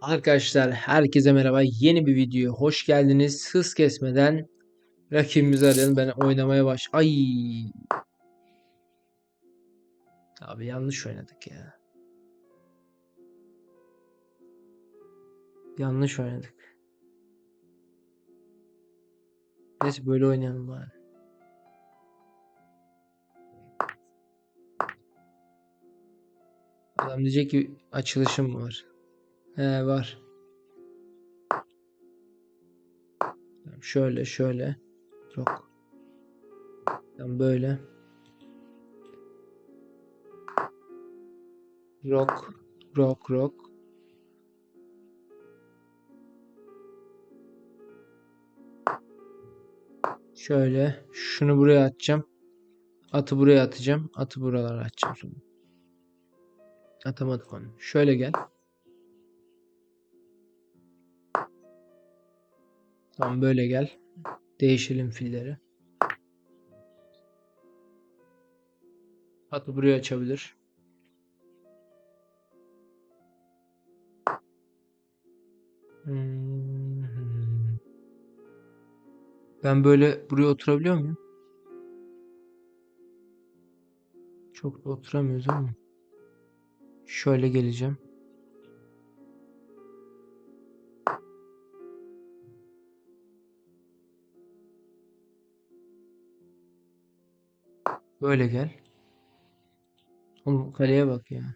Arkadaşlar herkese merhaba. Yeni bir videoya hoş geldiniz. Hız kesmeden rakibimizi arayalım. Ben oynamaya baş. Ay. Abi yanlış oynadık ya. Yanlış oynadık. Neyse böyle oynayalım bari. Adam diyecek ki açılışım var. He var. Tamam, Şöyle şöyle. Yok. Tamam böyle. Rock. Rock rock. Şöyle. Şunu buraya atacağım. Atı buraya atacağım. Atı buralara atacağım sonra. Atamadık onu. Şöyle gel. Tamam böyle gel. Değişelim filleri. Atı buraya açabilir. Hmm. Ben böyle buraya oturabiliyor muyum? Çok da oturamıyoruz ama. Şöyle geleceğim. Böyle gel. Oğlum kaleye bak ya.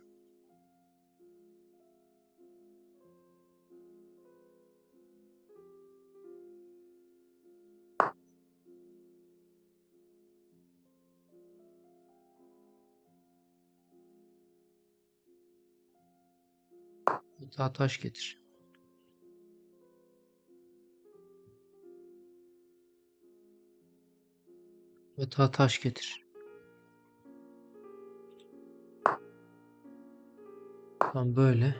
Daha taş getir. Ve daha taş getir. Tamam böyle.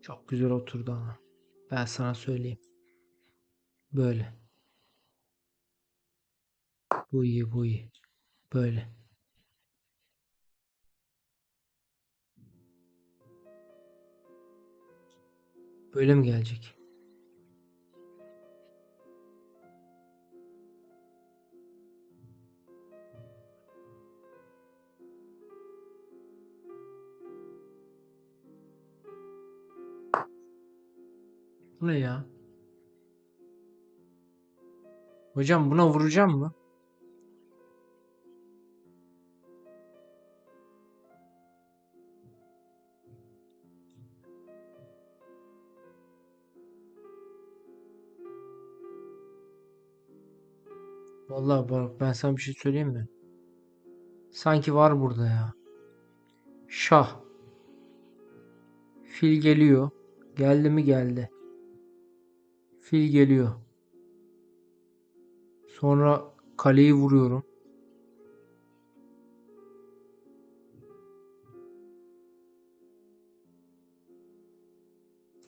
Çok güzel oturdu ama. Ben sana söyleyeyim. Böyle. Bu iyi, bu iyi. Böyle. Böyle mi gelecek? Ne ya? Hocam buna vuracağım mı? Vallahi bak ben sana bir şey söyleyeyim mi? Sanki var burada ya. Şah. Fil geliyor. Geldi mi geldi. Fil geliyor. Sonra kaleyi vuruyorum.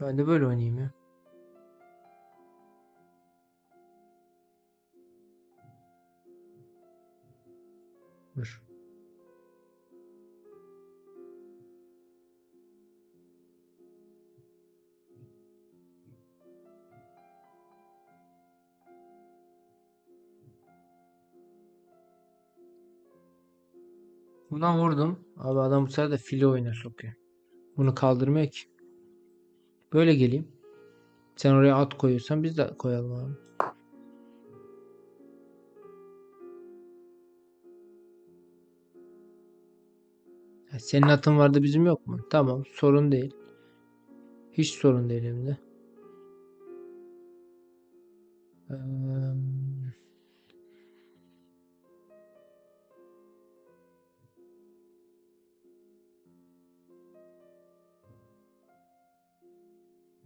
Ben de böyle oynayayım ya. Dur. Buna vurdum. Abi adam bu sefer de fili oyuna sokuyor. Bunu kaldırmıyor ki. Böyle geleyim. Sen oraya at koyuyorsan biz de koyalım abi. Senin atın vardı bizim yok mu? Tamam sorun değil. Hiç sorun değil hem de. Eee,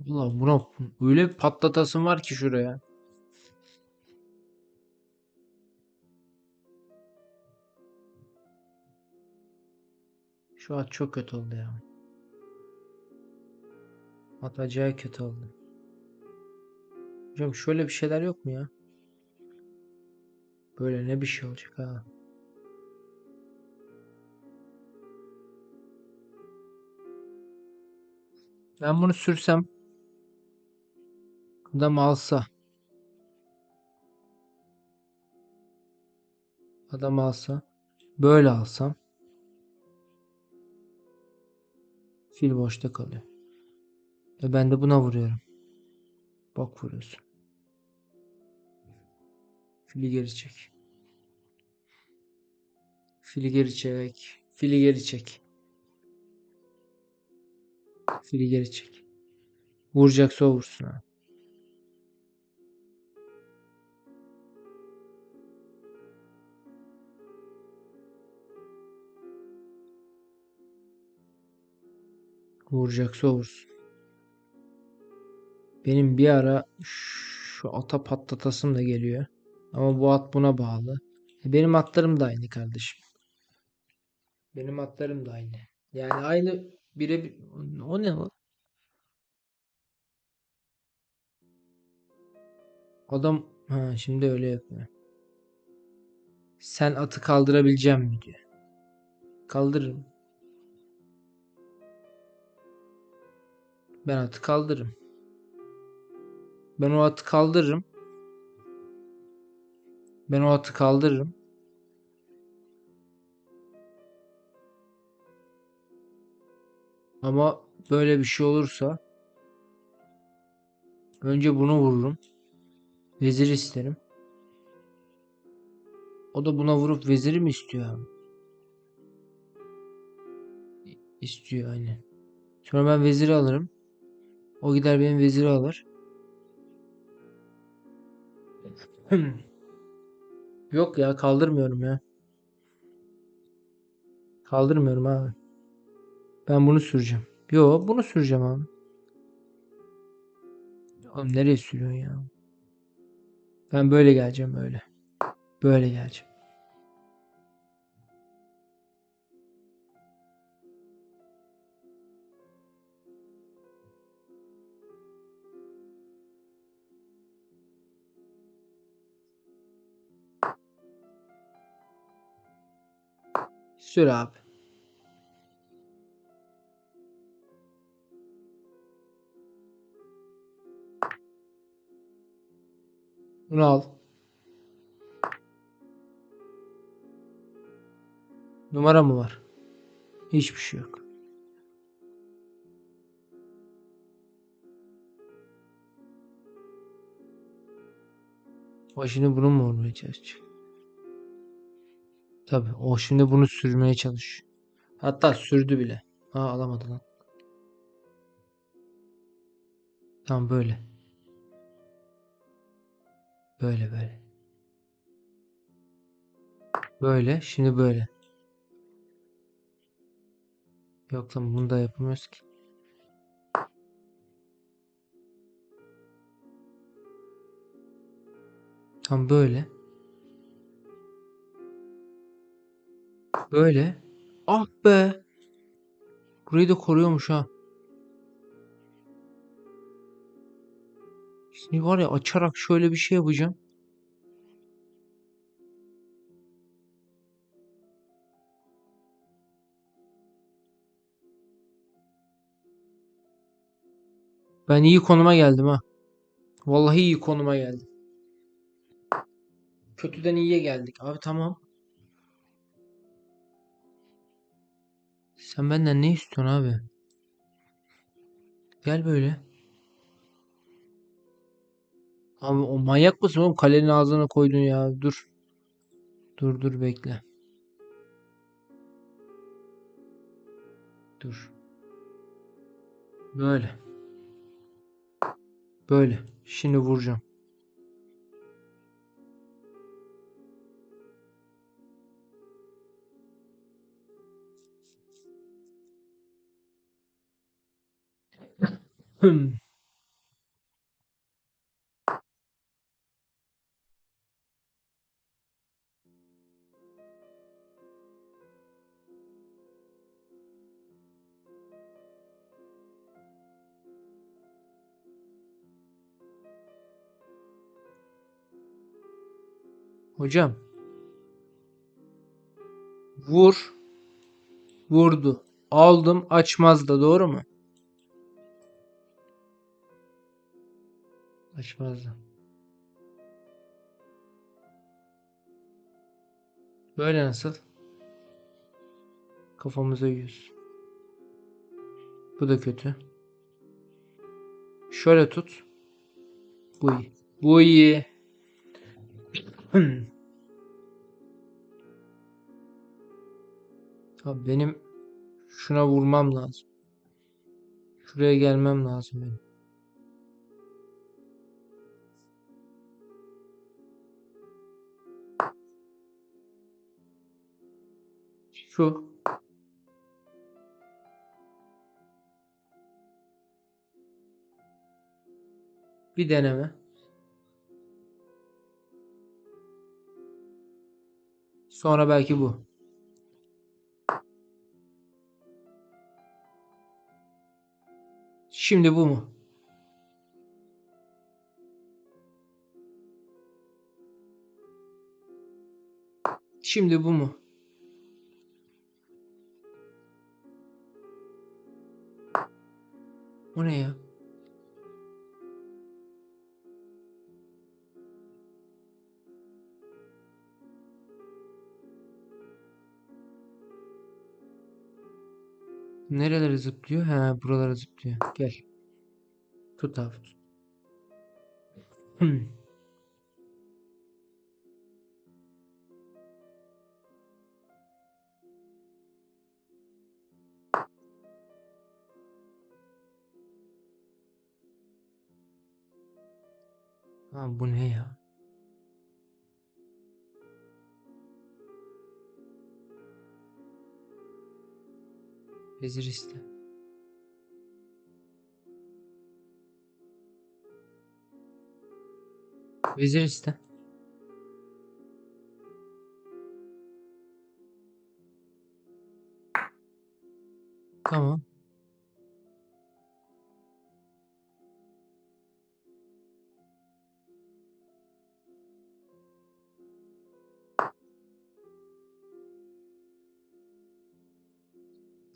Ulan buna öyle bir patlatasım var ki şuraya. Şu at çok kötü oldu ya. At acayip kötü oldu. Hocam şöyle bir şeyler yok mu ya? Böyle ne bir şey olacak ha. Ben bunu sürsem adam alsa adam alsa böyle alsam fil boşta kalıyor. E ben de buna vuruyorum. Bak vuruyorsun. Fili geri çek. Fili geri çek. Fili geri çek. Fili geri çek. Vuracaksa vursun ha. Vuracaksa vursun. Benim bir ara şu ata patlatasım da geliyor. Ama bu at buna bağlı. E, Benim atlarım da aynı kardeşim. Benim atlarım da aynı. Yani aynı bire o ne o? Adam ha şimdi öyle yapıyor. Sen atı kaldırabileceğim mi diyor. Kaldırırım. Ben atı kaldırırım. Ben o atı kaldırırım. Ben o atı kaldırırım. Ama böyle bir şey olursa önce bunu vururum. Vezir isterim. O da buna vurup veziri mi istiyor? İstiyor aynen. Sonra ben veziri alırım. O gider benim veziri alır. Yok ya kaldırmıyorum ya. Kaldırmıyorum abi. Ben bunu süreceğim. Yo bunu süreceğim abi. Oğlum nereye sürüyorsun ya? Ben böyle geleceğim böyle. Böyle geleceğim. Sür abi. Bunu al. Numara mı var? Hiçbir şey yok. O şimdi bunu mu vurmaya çalışacak? Tabii o şimdi bunu sürmeye çalışıyor. Hatta sürdü bile. Ha alamadı lan. Tamam böyle. Böyle böyle. Böyle. Şimdi böyle. Yok lan bunu da yapamıyoruz ki. Tam böyle. Böyle. Ah be. Burayı da koruyormuş ha. Şimdi var ya açarak şöyle bir şey yapacağım. Ben iyi konuma geldim ha. Vallahi iyi konuma geldim. Kötüden iyiye geldik. Abi tamam. Sen benden ne istiyorsun abi? Gel böyle. Abi o manyak mısın oğlum? Kalenin ağzına koydun ya. Dur. Dur dur bekle. Dur. Böyle. Böyle. Şimdi vuracağım. Hım. Hocam Vur. Vurdu. Aldım. Açmaz da doğru mu? Açmaz da. Böyle nasıl? Kafamıza yüz. Bu da kötü. Şöyle tut. Bu iyi. Bu iyi. Abi benim şuna vurmam lazım. Şuraya gelmem lazım benim. Şu. Bir deneme. Sonra belki bu. Şimdi bu mu? Şimdi bu mu? O ne ya? Nerelere zıplıyor? He, buralara zıplıyor. Gel. Tut abi tut. Ha, bu ne ya? Vezir iste. Vezir iste. Tamam.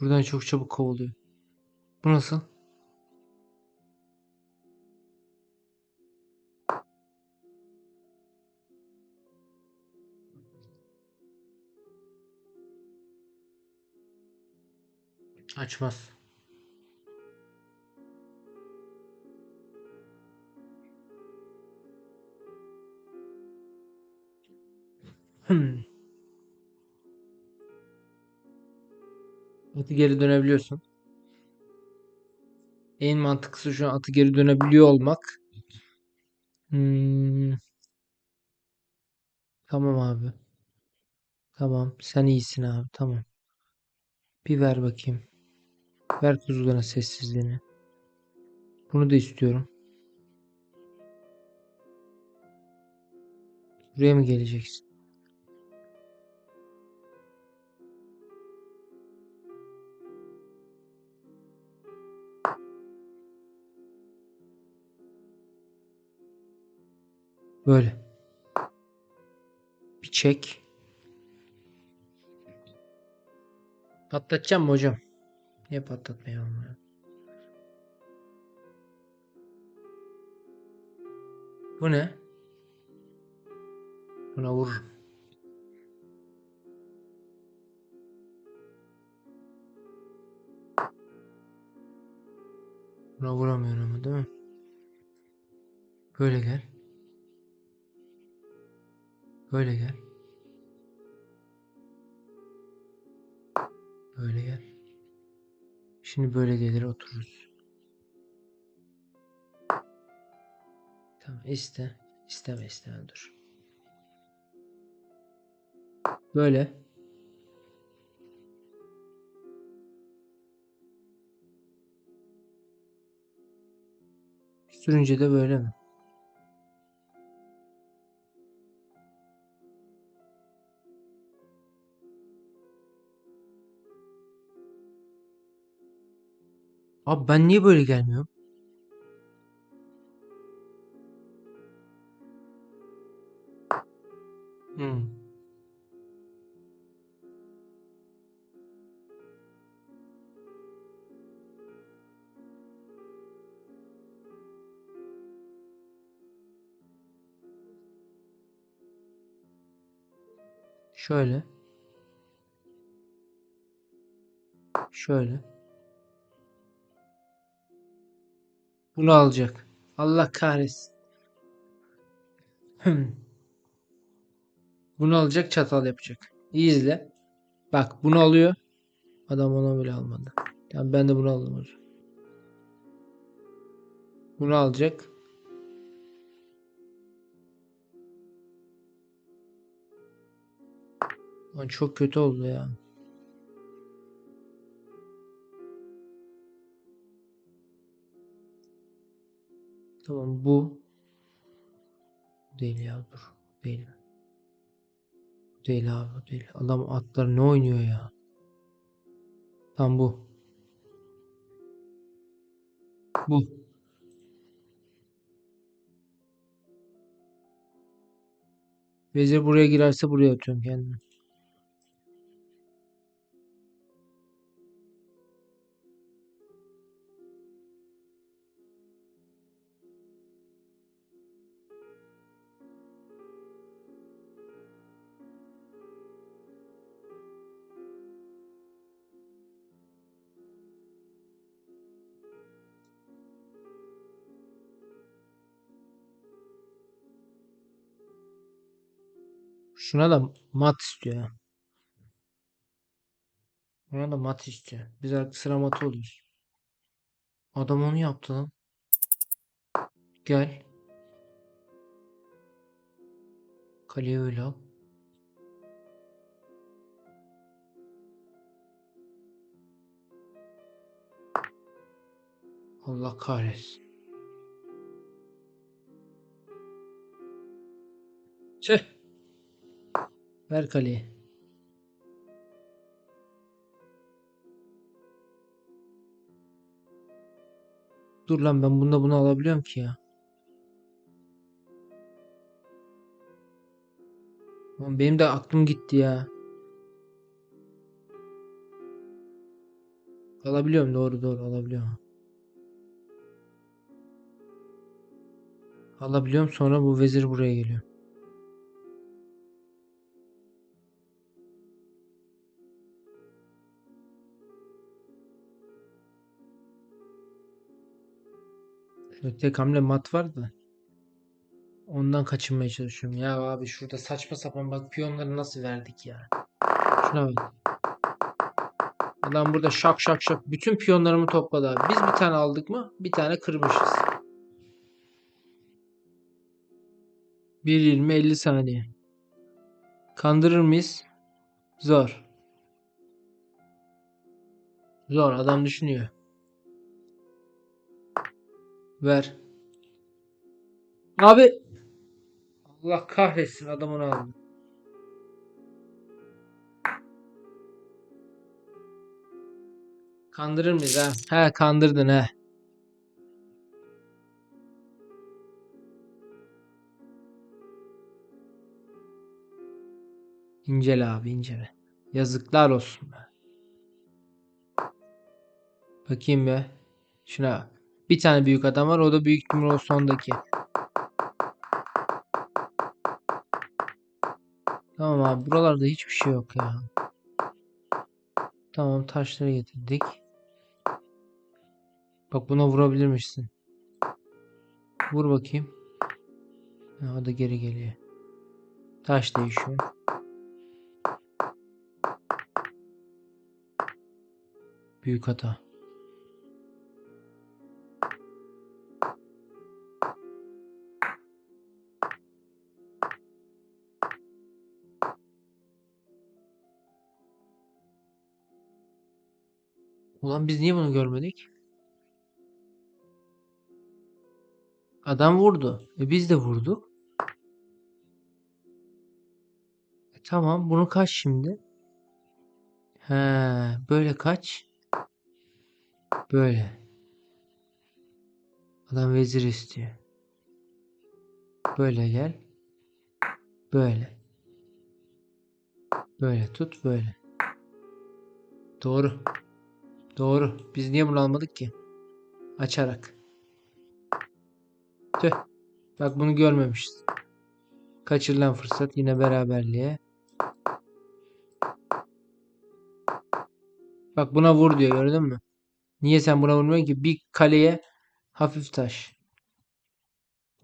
Buradan çok çabuk kovuluyor. Bu nasıl? Açmaz. Hmm. Atı geri dönebiliyorsun. En mantıklısı şu an atı geri dönebiliyor olmak. Hmm. Tamam abi. Tamam. Sen iyisin abi. Tamam. Bir ver bakayım. Ver kuzuların sessizliğini. Bunu da istiyorum. Buraya mı geleceksin? Böyle. Bir çek. Patlatacağım mı hocam? Niye patlatmayalım ya? Bu ne? Buna vururum. Buna vuramıyorum ama değil mi? Böyle gel. Böyle gel. Böyle gel. Şimdi böyle gelir otururuz. Tamam iste. İsteme isteme dur. Böyle. Sürünce de böyle mi? Abi ben niye böyle gelmiyorum? Hmm. Şöyle. Şöyle. Bunu alacak. Allah kahretsin. Hmm. Bunu alacak çatal yapacak. İyi izle. Bak bunu alıyor. Adam onu bile almadı. Tamam ben de bunu aldım hocam. Bunu alacak. Lan çok kötü oldu ya. Tamam bu değil ya dur. Değil. Değil abi bu değil. Adam atlar ne oynuyor ya? Tam bu. Bu. Vezir buraya girerse buraya atıyorum kendimi. Şuna da mat istiyor ya. Buna da mat istiyor. Biz artık sıra matı oluyoruz. Adam onu yaptı lan. Gel. Kaleyi öyle al. Allah kahretsin. Tüh. Ver kaleyi. Dur lan ben bunda bunu alabiliyorum ki ya. Benim de aklım gitti ya. Alabiliyorum doğru doğru alabiliyorum. Alabiliyorum sonra bu vezir buraya geliyor. Şöyle tek hamle mat var da. Ondan kaçınmaya çalışıyorum. Ya abi şurada saçma sapan bak piyonları nasıl verdik ya. Şuna bak. Adam burada şak şak şak bütün piyonlarımı topladı abi. Biz bir tane aldık mı? Bir tane kırmışız. 1.20 50 saniye. Kandırır mıyız? Zor. Zor adam düşünüyor. Ver. Abi. Allah kahretsin adam onu aldı. Kandırır mıyız ha? He kandırdın he. İncele abi incele. Yazıklar olsun be. Bakayım be. Şuna. Bir tane büyük adam var. O da büyük ihtimal o sondaki. Tamam abi. Buralarda hiçbir şey yok ya. Tamam taşları getirdik. Bak buna vurabilirmişsin. Vur bakayım. Ha, o da geri geliyor. Taş değişiyor. Büyük hata. Ulan biz niye bunu görmedik? Adam vurdu. E biz de vurduk. E tamam bunu kaç şimdi? He, böyle kaç? Böyle. Adam vezir istiyor. Böyle gel. Böyle. Böyle tut böyle. Doğru. Doğru. Biz niye bunu almadık ki? Açarak. Tüh. Bak bunu görmemişiz. Kaçırılan fırsat yine beraberliğe. Bak buna vur diyor gördün mü? Niye sen buna vurmuyorsun ki? Bir kaleye hafif taş.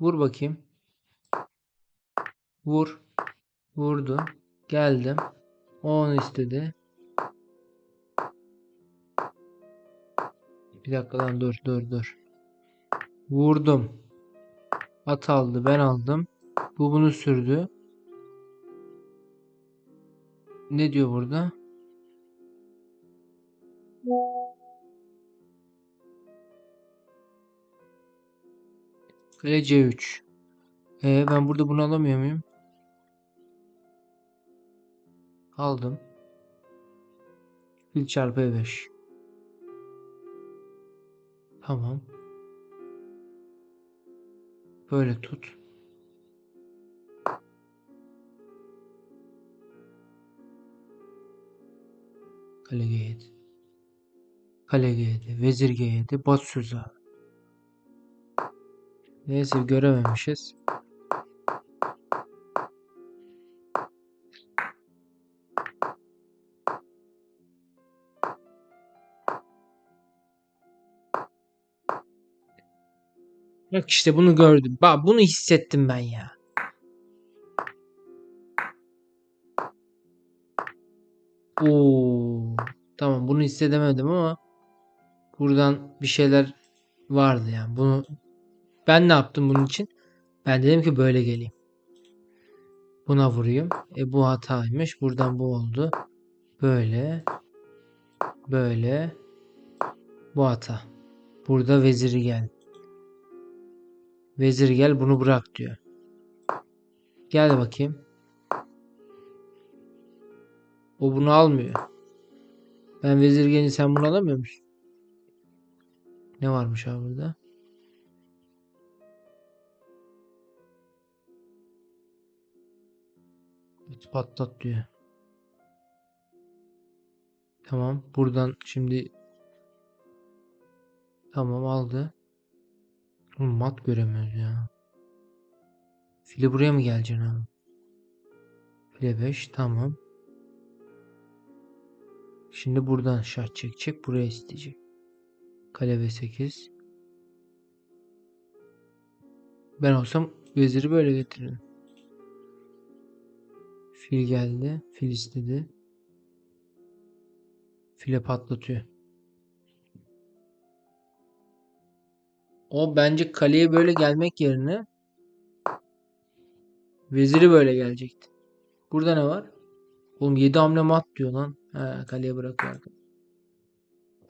Vur bakayım. Vur. Vurdu. Geldim. 10 istedi. Bir dakika lan dur dur dur. Vurdum. At aldı ben aldım. Bu bunu sürdü. Ne diyor burada? Kale C3. Ee, ben burada bunu alamıyor muyum? Aldım. Fil çarpı E5. Tamam. Böyle tut. Kale G7. Kale G7. Vezir G7. Bat sözü abi. Neyse görememişiz. Bak işte bunu gördüm. Bak bunu hissettim ben ya. Oo, tamam bunu hissedemedim ama buradan bir şeyler vardı yani. Bunu ben ne yaptım bunun için? Ben dedim ki böyle geleyim. Buna vurayım. E bu hataymış. Buradan bu oldu. Böyle. Böyle. Bu hata. Burada veziri gel. Vezir gel bunu bırak diyor. Gel bakayım. O bunu almıyor. Ben vezir gelince sen bunu alamıyor musun? Ne varmış abi burada? At patlat diyor. Tamam. Buradan şimdi Tamam aldı. Oğlum mat göremiyoruz ya. Fili buraya mı geleceksin abi? File 5 tamam. Şimdi buradan şah çekecek. Buraya isteyecek. Kale V8. Ben olsam veziri böyle getiririm. Fil geldi. Fil istedi. File patlatıyor. O bence kaleye böyle gelmek yerine veziri böyle gelecekti. Burada ne var? Oğlum 7 hamle mat diyor lan. He, kaleye bırakıyor arkada.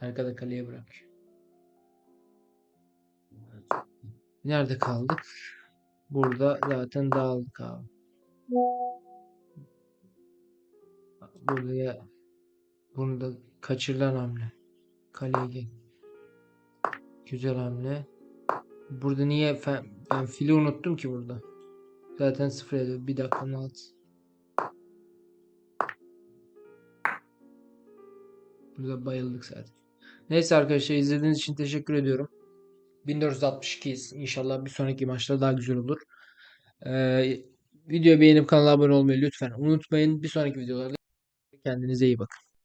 Arkada kaleye bırakıyor. Nerede kaldık? Burada zaten dağıldık abi. Buraya bunu da kaçırılan hamle. Kaleye gel. Güzel hamle. Burada niye ben, ben fili unuttum ki burada. Zaten sıfır ediyor. Bir dakikanın altı. Burada bayıldık zaten. Neyse arkadaşlar izlediğiniz için teşekkür ediyorum. 1462'yiz. İnşallah bir sonraki maçta daha güzel olur. Ee, videoyu beğenip kanala abone olmayı lütfen unutmayın. Bir sonraki videolarda kendinize iyi bakın.